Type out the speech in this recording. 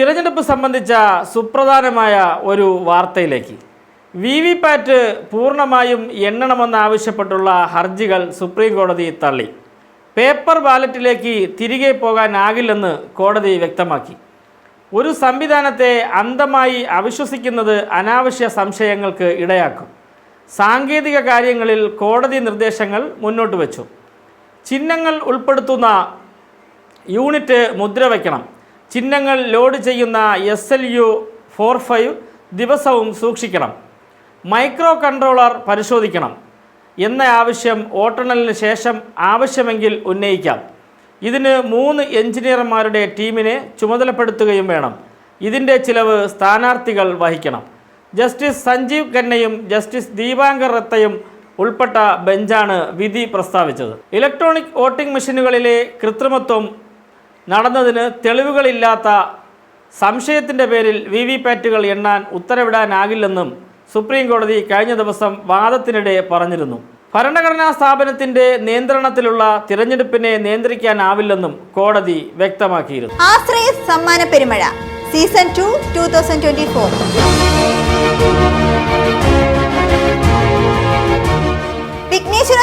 തിരഞ്ഞെടുപ്പ് സംബന്ധിച്ച സുപ്രധാനമായ ഒരു വാർത്തയിലേക്ക്. വി വി പാറ്റ് പൂർണമായും എണ്ണണമെന്നാവശ്യപ്പെട്ടുള്ള ഹർജികൾ സുപ്രീം കോടതി തള്ളി. പേപ്പർ ബാലറ്റിലേക്ക് തിരികെ പോകാനാകില്ലെന്ന് കോടതി വ്യക്തമാക്കി. ഒരു സംവിധാനത്തെ അന്ധമായി അവിശ്വസിക്കുന്നത് അനാവശ്യ സംശയങ്ങൾക്ക് ഇടയാക്കും. സാങ്കേതിക കാര്യങ്ങളിൽ കോടതി നിർദ്ദേശങ്ങൾ മുന്നോട്ട് വച്ചു ചിഹ്നങ്ങൾ ഉൾപ്പെടുത്തുന്ന യൂണിറ്റ് മുദ്ര വയ്ക്കണം ചിഹ്നങ്ങൾ ലോഡ് ചെയ്യുന്ന S L U four five ദിവസവും സൂക്ഷിക്കണം. മൈക്രോ കൺട്രോളർ പരിശോധിക്കണം. എന്ന ആവശ്യം വോട്ടെണ്ണലിന് ശേഷം ആവശ്യമെങ്കിൽ ഉന്നയിക്കാം. ഇതിന് മൂന്ന് എഞ്ചിനീയർമാരുടെ ടീമിനെ ചുമതലപ്പെടുത്തുകയും വേണം. ഇതിന്റെ ചിലവ് സ്ഥാനാർത്ഥികൾ വഹിക്കണം. ജസ്റ്റിസ് സഞ്ജീവ് ഖന്നയും ജസ്റ്റിസ് ദീപാങ്കർ റത്തയും ഉൾപ്പെട്ട ബെഞ്ചാണ് വിധി പ്രസ്താവിച്ചത്. ഇലക്ട്രോണിക് വോട്ടിംഗ് മെഷീനുകളിലെ കൃത്രിമത്വം നടന്നതിന് തെളിവുകളില്ലാത്ത സംശയത്തിന്റെ പേരിൽ വി വി പാറ്റുകൾ എണ്ണാൻ ഉത്തരവിടാനാകില്ലെന്നും സുപ്രീം കോടതി കഴിഞ്ഞ ദിവസം വാദത്തിനിടെ പറഞ്ഞിരുന്നു. ഭരണഘടനാ സ്ഥാപനത്തിന്റെ നിയന്ത്രണത്തിലുള്ള തിരഞ്ഞെടുപ്പിനെ നിയന്ത്രിക്കാനാവില്ലെന്നും കോടതി വ്യക്തമാക്കിയിരുന്നു. Ashraya Sammana Perumazha season two two thousand twenty four.